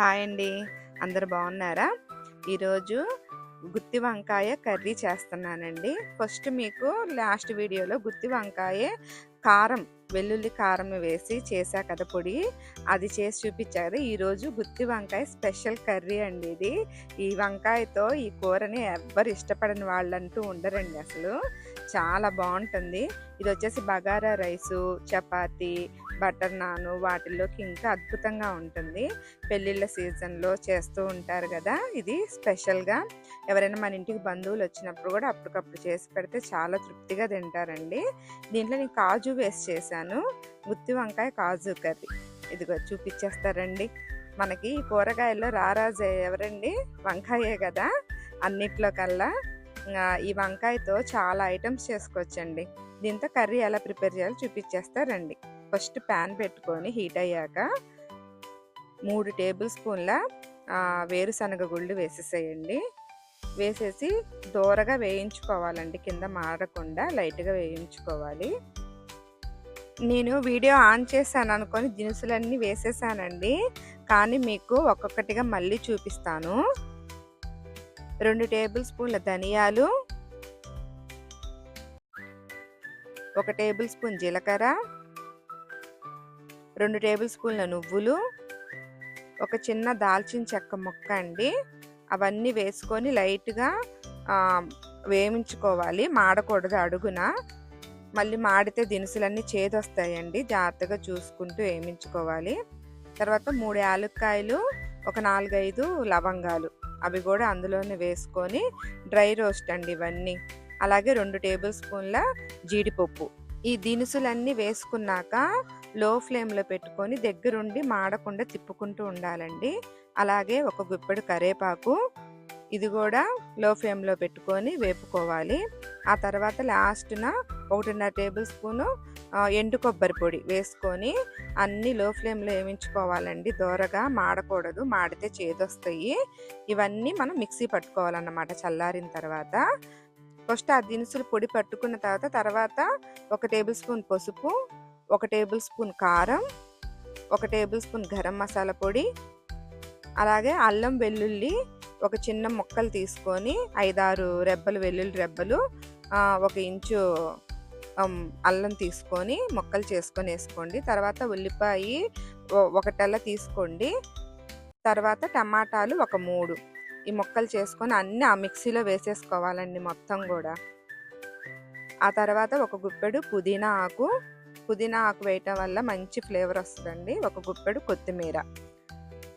Hi అండి. అందరు బాగున్నారా? ఈరోజు గుత్తి వంకాయ కర్రీ చేస్తున్నానండి. ఫస్ట్ మీకు లాస్ట్ వీడియోలో గుత్తి వంకాయ కారం వెల్లుల్లి కారం వేసి చేశా కదా పొడి. అది చేసి చూపించా కదా ఈరోజు గుత్తి వంకాయ స్పెషల్ కర్రీ అండి ఇది. ఈ వంకాయతో ఈ కూరని ఎవ్వరు ఇష్టపడని వాళ్ళంటూ ఉండరండి అసలు. చాలా బాగుంటుంది. ఇది వచ్చేసి బగారా రైసు చపాతీ బటర్ నాను వాటిల్లోకి ఇంకా అద్భుతంగా ఉంటుంది. పెళ్ళిళ్ళ సీజన్లో చేస్తూ ఉంటారు కదా ఇది స్పెషల్గా. ఎవరైనా మన ఇంటికి బంధువులు వచ్చినప్పుడు కూడా అప్పటికప్పుడు చేసి పెడితే చాలా తృప్తిగా తింటారండి. దీంట్లో నేను కాజు వేస్ట్ చేశాను. గుత్తి వంకాయ కాజు కర్రీ. ఇదిగో చూపించేస్తారండి మనకి ఈ కూరగాయల్లో రారాజు ఎవరండి? వంకాయే కదా అన్నిట్లో కల్లా ఈ వంకాయతో చాలా ఐటమ్స్ చేసుకోవచ్చండి. దీంతో కర్రీ ఎలా ప్రిపేర్ చేయాలో చూపించేస్తారండి ఫస్ట్ ప్యాన్ పెట్టుకొని హీట్ అయ్యాక మూడు టేబుల్ స్పూన్ల వేరుశనగ గుళ్ళు వేసేసేయండి. వేసేసి దూరగా వేయించుకోవాలండి కింద మారకుండా లైట్గా వేయించుకోవాలి. నేను వీడియో ఆన్ చేశాను అనుకొని దినుసులన్నీ వేసేసానండి. కానీ మీకు ఒక్కొక్కటిగా మళ్ళీ చూపిస్తాను. రెండు టేబుల్ స్పూన్ల ధనియాలు ఒక టేబుల్ స్పూన్ జీలకర్ర రెండు టేబుల్ స్పూన్ల నువ్వులు ఒక చిన్న దాల్చిన చెక్క ముక్క అండి. అవన్నీ వేసుకొని లైట్గా వేయించుకోవాలి. మాడకూడదు అడుగున. మళ్ళీ మాడితే దినుసులన్నీ చేదొస్తాయండి. జాగ్రత్తగా చూసుకుంటూ వేయించుకోవాలి. తర్వాత మూడు యాలక్కాయలు ఒక నాలుగైదు లవంగాలు. అవి కూడా అందులోనే వేసుకొని డ్రై రోస్ట్ అండి ఇవన్నీ. అలాగే రెండు టేబుల్ స్పూన్ల జీడిపప్పు. ఈ దినుసులన్నీ వేసుకున్నాక లో ఫ్లేమ్లో పెట్టుకొని దగ్గరుండి మాడకుండా తిప్పుకుంటూ ఉండాలండి. అలాగే ఒక గుప్పెడు కరేపాకు ఇది కూడా లో ఫ్లేమ్లో పెట్టుకొని వేపుకోవాలి. ఆ తర్వాత లాస్ట్న ఒకటిన్నర టేబుల్ స్పూను ఎండు కొబ్బరి పొడి వేసుకొని అన్నీ లో ఫ్లేమ్లో వేయించుకోవాలండి. దోరగా మాడకూడదు మాడితే చేదొస్తాయి. ఇవన్నీ మనం మిక్సీ పట్టుకోవాలన్నమాట చల్లారిన తర్వాత. ఫస్ట్ ఆ దినుసులు పొడి పట్టుకున్న తర్వాత తర్వాత ఒక టేబుల్ స్పూన్ పసుపు ఒక టేబుల్ స్పూన్ కారం ఒక టేబుల్ స్పూన్ గరం మసాలా పొడి అలాగే అల్లం వెల్లుల్లి ఒక చిన్న ముక్కలు తీసుకొని ఐదారు రెబ్బలు వెల్లుల్లి రెబ్బలు ఒక ఇంచు అల్లం తీసుకొని ముక్కలు చేసుకొని వేసుకోండి. తర్వాత ఉల్లిపాయ ఒకటల్ల తీసుకోండి. తర్వాత టమాటాలు ఒక మూడు. ఈ ముక్కలు చేసుకొని అన్నీ ఆ మిక్సీలో వేసేసుకోవాలండి మొత్తం కూడా. ఆ తర్వాత ఒక గుప్పెడు పుదీనా ఆకు. పుదీనా ఆకు వేయటం వల్ల మంచి ఫ్లేవర్ వస్తుందండి. ఒక గుప్పెడు కొత్తిమీర.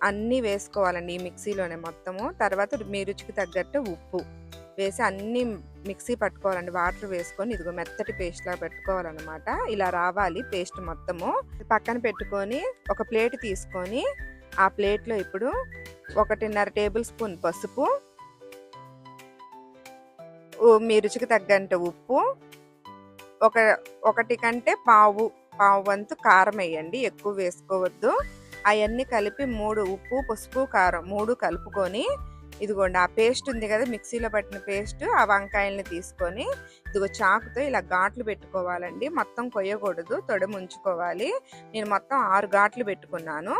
అన్నీ వేసుకోవాలండి ఈ మిక్సీలోనే మొత్తము. తర్వాత మీ రుచికి తగ్గట్టు ఉప్పు వేసి అన్నీ మిక్సీ పట్టుకోవాలండి. వాటర్ వేసుకొని ఇదిగో మెత్తటి పేస్ట్లా పెట్టుకోవాలన్నమాట. ఇలా రావాలి పేస్ట్ మొత్తము. పక్కన పెట్టుకొని ఒక ప్లేట్ తీసుకొని ఆ ప్లేట్లో ఇప్పుడు ఒకటిన్నర టేబుల్ స్పూన్ పసుపు మీ రుచికి తగ్గంత ఉప్పు ఒక ఒకటి కంటే పావు పావు వంతు కారం వేయండి. ఎక్కువ వేసుకోవద్దు. అవన్నీ కలిపి మూడు ఉప్పు పసుపు కారం మూడు కలుపుకొని ఇదిగోండి ఆ పేస్ట్ ఉంది కదా మిక్సీలో పట్టిన పేస్ట్ ఆ వంకాయల్ని తీసుకొని ఇదిగో చాకుతో ఇలా ఘాట్లు పెట్టుకోవాలండి. మొత్తం కొయ్యకూడదు తొడ ముంచుకోవాలి నేను మొత్తం ఆరు ఘాట్లు పెట్టుకున్నాను.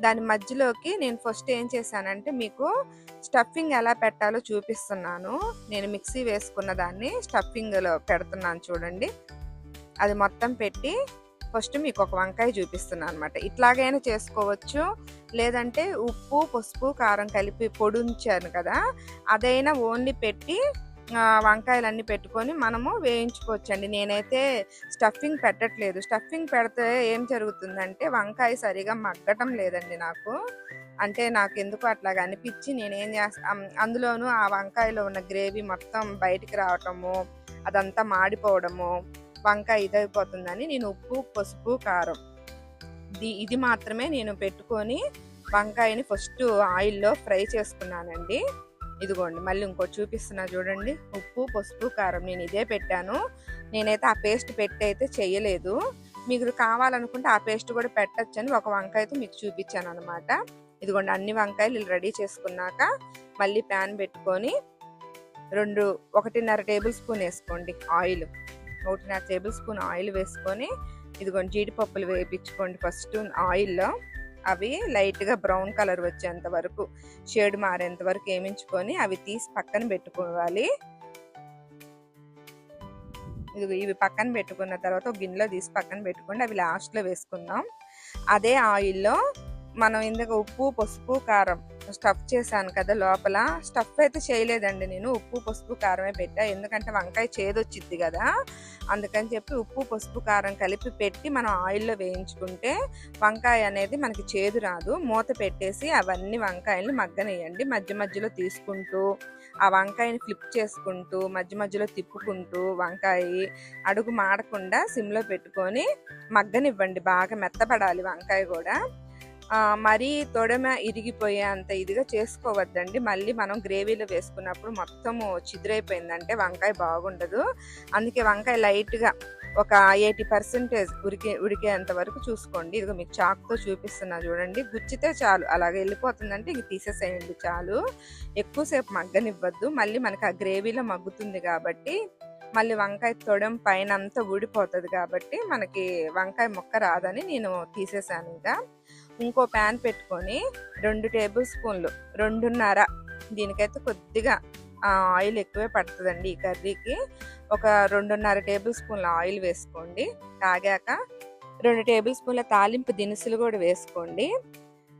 దాని మధ్యలోకి నేను ఫస్ట్ ఏం చేశానంటే మీకు స్టఫింగ్ ఎలా పెట్టాలో చూపిస్తున్నాను. నేను మిక్సీ వేసుకున్న దాన్ని స్టఫింగ్లో పెడుతున్నాను చూడండి. అది మొత్తం పెట్టి ఫస్ట్ మీకు ఒక వంకాయ చూపిస్తున్నాను అనమాట ఇట్లాగైనా చేసుకోవచ్చు. లేదంటే ఉప్పు పసుపు కారం కలిపి పొడి ఉంచాను కదా అదైనా ఓన్లీ పెట్టి ఆ, వంకాయలన్నీ పెట్టుకొని మనము వేయించుకోవచ్చండి. నేనైతే స్టఫింగ్ పెట్టట్లేదు. స్టఫింగ్ పెడితే ఏం జరుగుతుందంటే వంకాయ సరిగా మగ్గటం లేదండి నాకు. అంటే నాకు ఎందుకు అట్లాగా అనిపించి నేనేం చేస్తా అందులోనూ ఆ వంకాయలో ఉన్న గ్రేవీ మొత్తం బయటికి రావటము అదంతా మాడిపోవడము వంకాయ ఇదైపోతుందని నేను ఉప్పు పసుపు కారం. ఇది ఇది మాత్రమే నేను పెట్టుకొని వంకాయని ఫస్ట్ ఆయిల్లో ఫ్రై చేసుకున్నానండి. ఇదిగోండి మళ్ళీ ఇంకోటి చూపిస్తున్నా చూడండి. ఉప్పు పసుపు కారం నేను ఇదే పెట్టాను. నేనైతే ఆ పేస్ట్ పెట్టి అయితే చేయలేదు. మీకు కావాలనుకుంటే ఆ పేస్ట్ కూడా పెట్టచ్చని ఒక వంకాయతో మీకు చూపించాను అనమాట ఇదిగోండి అన్ని వంకాయలు రెడీ చేసుకున్నాక మళ్ళీ ప్యాన్ పెట్టుకొని రెండు ఒకటిన్నర టేబుల్ స్పూన్ వేసుకోండి ఆయిల్. ఒకటిన్నర టేబుల్ స్పూన్ ఆయిల్ వేసుకొని ఇదిగోండి జీడిపప్పులు వేయించుకోండి ఫస్ట్ ఆయిల్లో. అవి లైట్గా బ్రౌన్ కలర్ వచ్చేంత వరకు షేడ్ మారేంత వరకు వేయించుకొని అవి తీసి పక్కన పెట్టుకోవాలి. ఇది ఇవి పక్కన పెట్టుకున్న తర్వాత ఒక గిన్నెలో తీసి పక్కన పెట్టుకోండి అవి లాస్ట్లో వేసుకుందాం. అదే ఆయిల్లో మనం ఇందుకు ఉప్పు పసుపు కారం స్టఫ్ చేశాను కదా లోపల. స్టఫ్ అయితే చేయలేదండి నేను. ఉప్పు పసుపు కారమే పెట్టా. ఎందుకంటే వంకాయ చేదొచ్చిద్ది కదా. అందుకని చెప్పి ఉప్పు పసుపు కారం కలిపి పెట్టి మనం ఆయిల్లో వేయించుకుంటే వంకాయ అనేది మనకి చేదు రాదు. మూత పెట్టేసి అవన్నీ వంకాయల్ని మగ్గనేయండి మధ్య మధ్యలో తీసుకుంటూ ఆ వంకాయని ఫ్లిప్ చేసుకుంటూ మధ్య మధ్యలో తిప్పుకుంటూ వంకాయ అడుగు మాడకుండా సిమ్లో పెట్టుకొని మగ్గనివ్వండి. బాగా మెత్తపడాలి వంకాయ కూడా. మరీ తొడమ ఇరిగిపోయే అంత ఇదిగా చేసుకోవద్దండి. మళ్ళీ మనం గ్రేవీలో వేసుకున్నప్పుడు మొత్తము చిదురైపోయిందంటే వంకాయ బాగుండదు. అందుకే వంకాయ లైట్గా ఒక ఎయిటీ పర్సెంటేజ్ ఉడికే ఉడికేంత వరకు చూసుకోండి. ఇదిగో మీకు చాక్తో చూపిస్తున్నా చూడండి. గుచ్చితే చాలు. అలాగే వెళ్ళిపోతుందంటే ఇంక తీసేసేయండి చాలు. ఎక్కువసేపు మగ్గనివ్వద్దు. మళ్ళీ మనకి ఆ గ్రేవీలో మగ్గుతుంది కాబట్టి మళ్ళీ వంకాయ తొడం పైన అంతా ఊడిపోతుంది కాబట్టి మనకి వంకాయ మొక్క రాదని నేను తీసేసాను ఇంకా. ఇంకో ప్యాన్ పెట్టుకొని రెండు టేబుల్ స్పూన్లు రెండున్నర. దీనికైతే కొద్దిగా ఆ, ఆయిల్ ఎక్కువే పడుతుందండి ఈ కర్రీకి. ఒక రెండున్నర టేబుల్ స్పూన్ల ఆయిల్ వేసుకోండి. తాగాక రెండు టేబుల్ స్పూన్ల తాలింపు దినుసులు కూడా వేసుకోండి.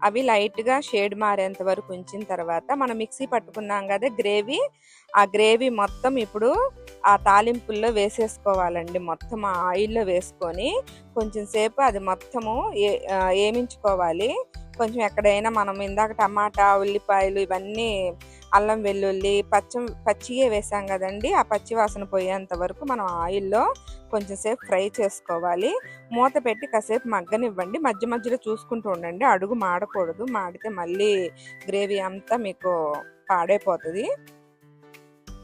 అవి లైట్గా షేడ్ మారేంత వరకు ఉంచిన తర్వాత మనం మిక్సీ పట్టుకున్నాం కదా గ్రేవీ. ఆ గ్రేవీ మొత్తం ఇప్పుడు ఆ తాలింపుల్లో వేసేసుకోవాలండి. మొత్తం ఆ ఆయిల్లో వేసుకొని కొంచెం సేపు అది మొత్తము ఏ ఏమించుకోవాలి. కొంచెం ఎక్కడైనా మనం ఇందాక టమాటా ఉల్లిపాయలు ఇవన్నీ అల్లం వెల్లుల్లి పచ్చ పచ్చియే వేసాం కదండి. ఆ పచ్చి వాసన పోయేంత వరకు మనం ఆయిల్లో కొంచెం సేపు ఫ్రై చేసుకోవాలి. మూత పెట్టి కాసేపు మగ్గనివ్వండి. మధ్య మధ్యలో చూసుకుంటూ ఉండండి. అడుగు మాడకూడదు. మాడితే మళ్ళీ గ్రేవీ అంతా మీకు పాడైపోతుంది.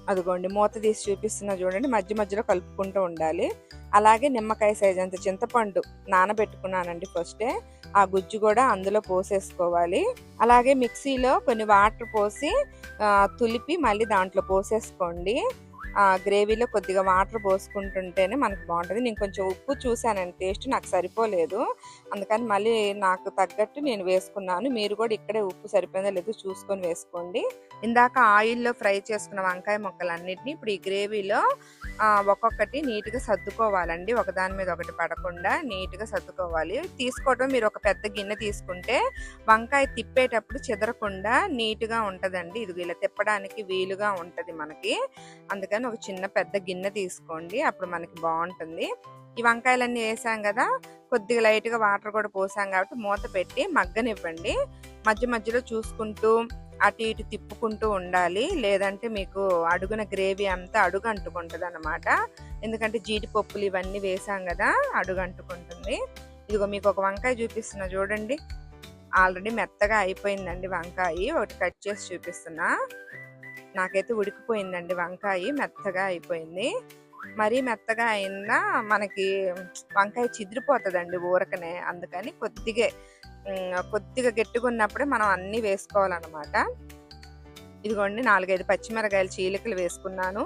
అదిగోండి మూత తీసి చూపిస్తున్నా చూడండి మధ్య మధ్యలో కలుపుకుంటూ ఉండాలి. అలాగే నిమ్మకాయ సైజ్ అంత చింతపండు నానబెట్టుకున్నానండి ఫస్టే ఆ గుజ్జు కూడా అందులో పోసేసుకోవాలి. అలాగే మిక్సీలో కొన్ని వాటర్ పోసి తులిపి మళ్ళీ దాంట్లో పోసేసుకోండి. గ్రేవీలో కొద్దిగా వాటర్ పోసుకుంటుంటేనే మనకు బాగుంటుంది. నేను కొంచెం ఉప్పు చూశానండి టేస్ట్ నాకు సరిపోలేదు. అందుకని మళ్ళీ నాకు తగ్గట్టు నేను వేసుకున్నాను. మీరు కూడా ఇక్కడే ఉప్పు సరిపోయిందో లేదో చూసుకొని వేసుకోండి. ఇందాక ఆయిల్లో ఫ్రై చేసుకున్న వంకాయ ముక్కలన్నిటిని ఇప్పుడు ఈ గ్రేవీలో ఒక్కొక్కటి నీట్గా సర్దుకోవాలండి. ఒకదాని మీద ఒకటి పడకుండా నీట్గా సర్దుకోవాలి. తీసుకోవడం మీరు ఒక పెద్ద గిన్నె తీసుకుంటే వంకాయ తిప్పేటప్పుడు చెదరకుండా నీట్గా ఉంటుందండి. ఇది ఇలా తిప్పడానికి వీలుగా ఉంటుంది మనకి. అందుకని ఒక చిన్న పెద్ద గిన్నె తీసుకోండి. అప్పుడు మనకి బాగుంటుంది. ఈ వంకాయలన్నీ వేసాం కదా కొద్దిగా లైట్గా వాటర్ కూడా పోసాం కాబట్టి మూత పెట్టి మగ్గనివ్వండి. మధ్య మధ్యలో చూసుకుంటూ అటు ఇటు తిప్పుకుంటూ ఉండాలి. లేదంటే మీకు అడుగున గ్రేవీ అంతా అడుగు అంటుకుంటుంది అనమాట ఎందుకంటే జీడిపప్పులు ఇవన్నీ వేసాం కదా అడుగు అంటుకుంటుంది ఇదిగో మీకు ఒక వంకాయ చూపిస్తున్నా చూడండి. ఆల్రెడీ మెత్తగా అయిపోయిందండి వంకాయ. ఒకటి కట్ చేసి చూపిస్తున్నా. నాకైతే ఉడికిపోయిందండి వంకాయ. మెత్తగా అయిపోయింది. మరీ మెత్తగా అయినా మనకి వంకాయ చిదిరిపోతుందండి ఊరకనే. అందుకని కొద్దిగా కొద్దిగా గట్టిగా ఉన్నప్పుడే మనం అన్నీ వేసుకోవాలన్నమాట. ఇదిగోండి నాలుగైదు పచ్చిమిరకాయలు చీలికలు వేసుకున్నాను.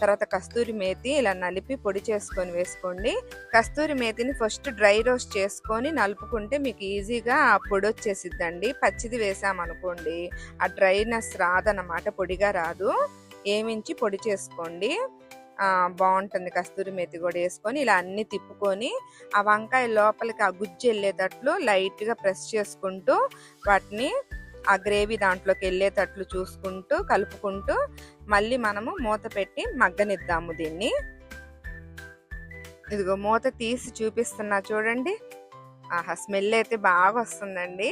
తర్వాత కస్తూరి మేతి ఇలా నలిపి పొడి చేసుకొని వేసుకోండి. కస్తూరి మేతిని ఫస్ట్ డ్రై రోస్ట్ చేసుకొని నలుపుకుంటే మీకు ఈజీగా ఆ పొడి వచ్చేసిద్దండి. పచ్చిది వేసామనుకోండి ఆ డ్రైనెస్ రాదన్నమాట పొడిగా రాదు. ఏమించి పొడి చేసుకోండి. బాగుంటుంది. కస్తూరి మేతి కూడా వేసుకొని ఇలా అన్ని తిప్పుకొని ఆ వంకాయ లోపలికి ఆ గుజ్జు వెళ్ళేటట్లు లైట్గా ప్రెస్ చేసుకుంటూ వాటిని ఆ గ్రేవీ దాంట్లోకి వెళ్ళేటట్లు చూసుకుంటూ కలుపుకుంటూ మళ్ళీ మనము మూత పెట్టి మగ్గనిద్దాము దీన్ని. ఇదిగో మూత తీసి చూపిస్తున్నా చూడండి. ఆహా స్మెల్ అయితే బాగా వస్తుందండి.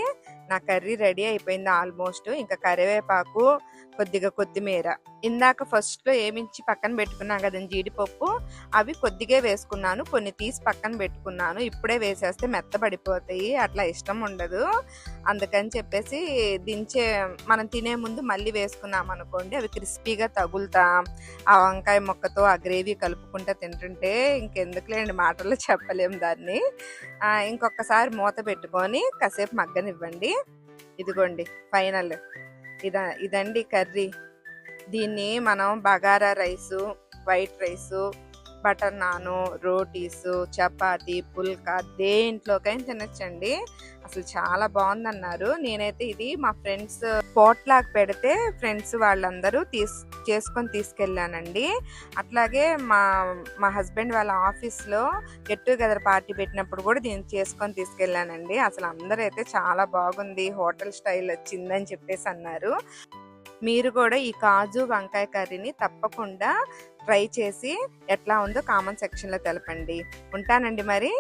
నా కర్రీ రెడీ అయిపోయింది ఆల్మోస్ట్. ఇంకా కరివేపాకు కొద్దిగా కొత్తిమీర. ఇందాక ఫస్ట్లో ఏమించి పక్కన పెట్టుకున్నాం కదండి జీడిపప్పు అవి కొద్దిగా వేసుకున్నాను. కొన్ని తీసి పక్కన పెట్టుకున్నాను. ఇప్పుడే వేసేస్తే మెత్తబడిపోతాయి. అట్లా ఇష్టం ఉండదు. అందుకని చెప్పేసి దించే మనం తినే ముందు మళ్ళీ వేసుకున్నాం అనుకోండి అవి క్రిస్పీగా తగులుతా. ఆ వంకాయ మొక్కతో ఆ గ్రేవీ కలుపుకుంటా తింటుంటే ఇంకెందుకులేండి మాటల్లో చెప్పలేము దాన్ని. ఇంకొకసారి మూత పెట్టుకొని కాసేపు మగ్గనివ్వండి. ఇదిగోండి ఫైనల్. ఇదా ఇదండి కర్రీ. దీన్ని మనం bagara rice white rice butter naan rotis chapati పుల్కా దేంట్లోకైనా తినొచ్చండి. అసలు చాలా బాగుందన్నారు. నేనైతే ఇది మా ఫ్రెండ్స్ పోట్లాక్ పెడితే ఫ్రెండ్స్ వాళ్ళందరూ తీస్ చేసుకొని తీసుకెళ్ళానండి. అట్లాగే మా మా హస్బెండ్ వాళ్ళ ఆఫీస్లో గెట్ టుగెదర్ పార్టీ పెట్టినప్పుడు కూడా దీన్ని చేసుకొని తీసుకెళ్ళానండి. అసలు అందరూ అయితే చాలా బాగుంది హోటల్ స్టైల్ వచ్చిందని చెప్పేసి అన్నారు. మీరు కూడా ఈ కాజు వంకాయ కర్రీని తప్పకుండా ట్రై చేసి ఎట్లా ఉందో కామెంట్ సెక్షన్లో తెలపండి. ఉంటానండి మరి.